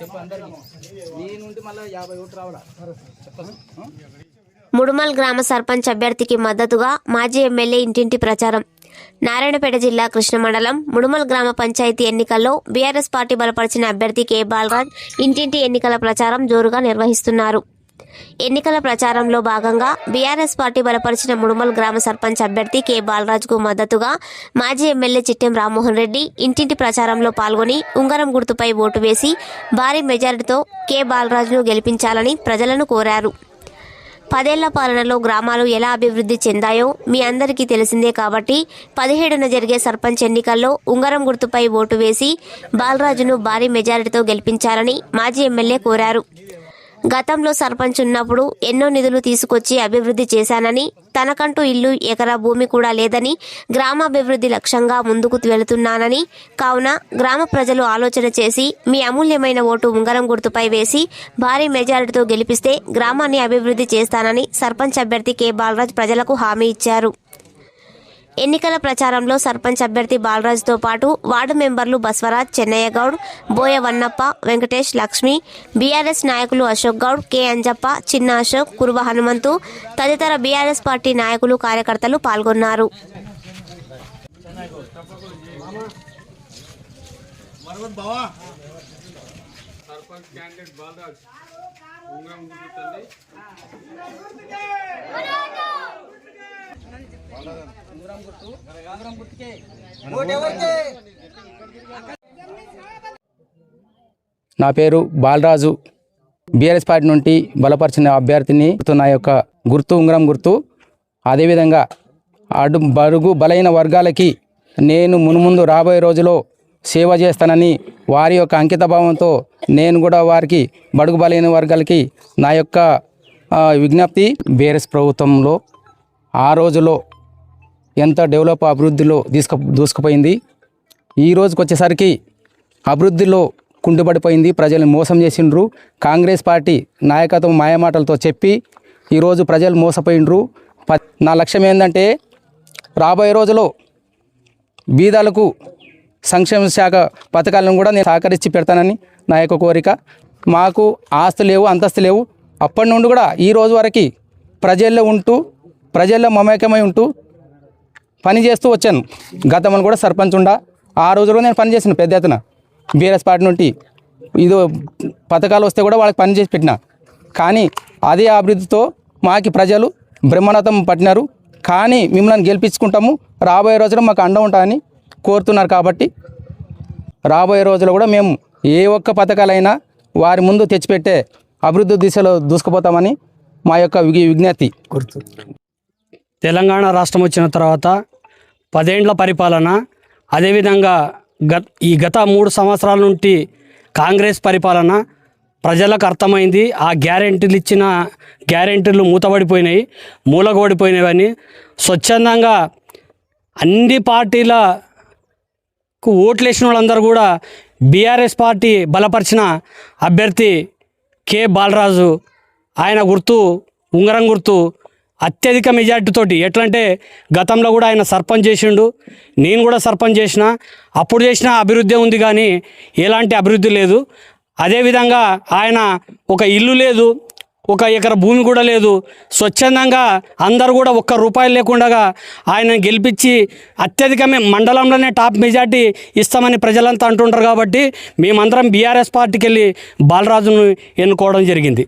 చెప్పు నీ నుండి మళ్ళీ యాభై ఓట్లు రావాలా? ముడుమల్ గ్రామ సర్పంచ్ అభ్యర్థికి మద్దతుగా మాజీ ఎమ్మెల్యే ఇంటింటి ప్రచారం. నారాయణపేట జిల్లా కృష్ణ మండలం ముడుమల్ గ్రామ పంచాయతీ ఎన్నికల్లో బీఆర్ఎస్ పార్టీ బలపరిచిన అభ్యర్థి కె బాలరాజ్ ఇంటింటి ఎన్నికల ప్రచారం జోరుగా నిర్వహిస్తున్నారు. ఎన్నికల ప్రచారంలో భాగంగా బీఆర్ఎస్ పార్టీ బలపరిచిన ముడుమల్ గ్రామ సర్పంచ్ అభ్యర్థి కె బాలరాజుకు మద్దతుగా మాజీ ఎమ్మెల్యే చిట్టెం రామ్మోహన్ రెడ్డి ఇంటింటి ప్రచారంలో పాల్గొని ఉంగరం గుర్తుపై ఓటు వేసి భారీ మెజారిటీతో కె బాలరాజును గెలిపించాలని ప్రజలను కోరారు. పదేళ్ళ పాలనలో గ్రామాలు ఎలా అభివృద్ధి చెందాయో మీ అందరికీ తెలిసిందే కాబట్టి పదిహేడున జరిగే సర్పంచ్ ఎన్నికల్లో ఉంగరం గుర్తుపై ఓటు వేసి బాలరాజును భారీ మెజారిటీతో గెలిపించాలని మాజీ ఎమ్మెల్యే కోరారు. గతంలో సర్పంచ్ ఉన్నప్పుడు ఎన్నో నిధులు తీసుకొచ్చి అభివృద్ధి చేశానని తనకంటూ ఇల్లు ఎకరా భూమి కూడా లేదని గ్రామాభివృద్ధి లక్ష్యంగా ముందుకు వెళుతున్నానని కావున గ్రామ ప్రజలు ఆలోచన చేసి మీ అమూల్యమైన ఓటు ఉంగరం గుర్తుపై వేసి భారీ మెజారిటీతో గెలిపిస్తే గ్రామాన్ని అభివృద్ధి చేస్తానని సర్పంచ్ అభ్యర్థి కె బాలరాజ్ ప్రజలకు హామీ ఇచ్చారు. ఎన్నికల ప్రచారంలో సర్పంచ్ అభ్యర్థి బాలరాజ్తో పాటు వార్డు మెంబర్లు బస్వరాజ్ చెన్నయ్య గౌడ్ బోయ వన్నప్ప వెంకటేష్ లక్ష్మి బీఆర్ఎస్ నాయకులు అశోక్ గౌడ్ కె. అంజప్ప చిన్న అశోక్ కురువ హనుమంతు తదితర బీఆర్ఎస్ పార్టీ నాయకులు కార్యకర్తలు పాల్గొన్నారు. సర్పంచ్ క్యాండిడేట్ బాలరాజ్. ఉంగరం గుర్తుంది ఉంగరం గుర్తు ఉంగరం గుర్తుకే నా పేరు బాలరాజు. బీఆర్ఎస్ పార్టీ నుండి బలపరిచిన అభ్యర్థిని నా యొక్క గుర్తు ఉంగరం గుర్తు. అదేవిధంగా అడు బడుగు బలైన వర్గాలకి నేను మునుముందు రాబోయే రోజులో సేవ చేస్తానని వారి యొక్క అంకితభావంతో నేను కూడా వారికి బడుగు బలైన వర్గాలకి నా యొక్క విజ్ఞప్తి. బీఆర్ఎస్ ప్రభుత్వంలో ఆ రోజులో ఎంత డెవలప్ అభివృద్ధిలో తీసుకు దూసుకుపోయింది. ఈ రోజుకి వచ్చేసరికి అభివృద్ధిలో కుంటుపడిపోయింది ప్రజల్ని మోసం చేసిండ్రు. కాంగ్రెస్ పార్టీ నాయకత్వం మాయమాటలతో చెప్పి ఈరోజు ప్రజలు మోసపోయిండ్రు. ప- నా లక్ష్యం ఏంటంటే రాబోయే రోజులో బీదాలకు సంక్షేమ శాఖ పథకాలను కూడా నేను సహకరించి పెడతానని నా యొక్క కోరిక. మాకు ఆస్తు లేవు అంతస్తు లేవు. అప్పటి నుండి కూడా ఈ రోజు వరకు ప్రజల్లో ఉంటూ ప్రజల్లో మమేకమై ఉంటూ పని చేస్తూ వచ్చాను. గతంలో కూడా సర్పంచ్ ఉండా. ఆ రోజులో నేను పని చేసిన పెద్ద ఎత్తున. బీఆర్ఎస్ పార్టీ నుండి ఇదో పథకాలు వస్తే కూడా వాళ్ళకి పని చేసి పెట్టిన. కానీ అదే అభివృద్ధితో మాకి ప్రజలు బ్రహ్మనాథం పట్టినారు. కానీ మిమ్మల్ని గెలిపించుకుంటాము. రాబోయే రోజుల్లో మాకు అండ ఉంటామని కోరుతున్నారు కాబట్టి రాబోయే రోజుల్లో కూడా మేము ఏ ఒక్క పథకాలైనా వారి ముందు తెచ్చిపెట్టే అభివృద్ధి దిశలో దూసుకుపోతామని మా యొక్క విజ్ఞప్తి. గుర్తు తెలంగాణ రాష్ట్రం వచ్చిన తర్వాత పదేండ్ల పరిపాలన అదేవిధంగా గత ఈ గత మూడు సంవత్సరాల నుండి కాంగ్రెస్ పరిపాలన ప్రజలకు అర్థమైంది. ఆ గ్యారెంటీలు ఇచ్చిన గ్యారెంటీలు మూతబడిపోయినాయి మూలగోడిపోయినవని. స్వచ్ఛందంగా అన్ని పార్టీలకు ఓట్లు వేసిన వాళ్ళందరూ కూడా బీఆర్ఎస్ పార్టీ బలపరిచిన అభ్యర్థి కె. బాలరాజు. ఆయన గుర్తు ఉంగరం గుర్తు అత్యధిక మెజార్టీతోటి ఎట్లంటే గతంలో కూడా ఆయన సర్పంచ్ చేసిండు నేను కూడా సర్పంచ్ చేసిన అప్పుడు చేసిన అభివృద్ధి ఉంది కానీ ఎలాంటి అభివృద్ధి లేదు. అదేవిధంగా ఆయన ఒక ఇల్లు లేదు ఒక ఎకర భూమి కూడా లేదు. స్వచ్ఛందంగా అందరు కూడా ఒక్క రూపాయలు లేకుండా ఆయన గెలిపించి అత్యధికమే మండలంలోనే టాప్ మెజార్టీ ఇస్తామని ప్రజలంతా అంటుంటారు కాబట్టి మేమందరం బీఆర్ఎస్ పార్టీకి వెళ్ళి బాలరాజును ఎన్నుకోవడం జరిగింది.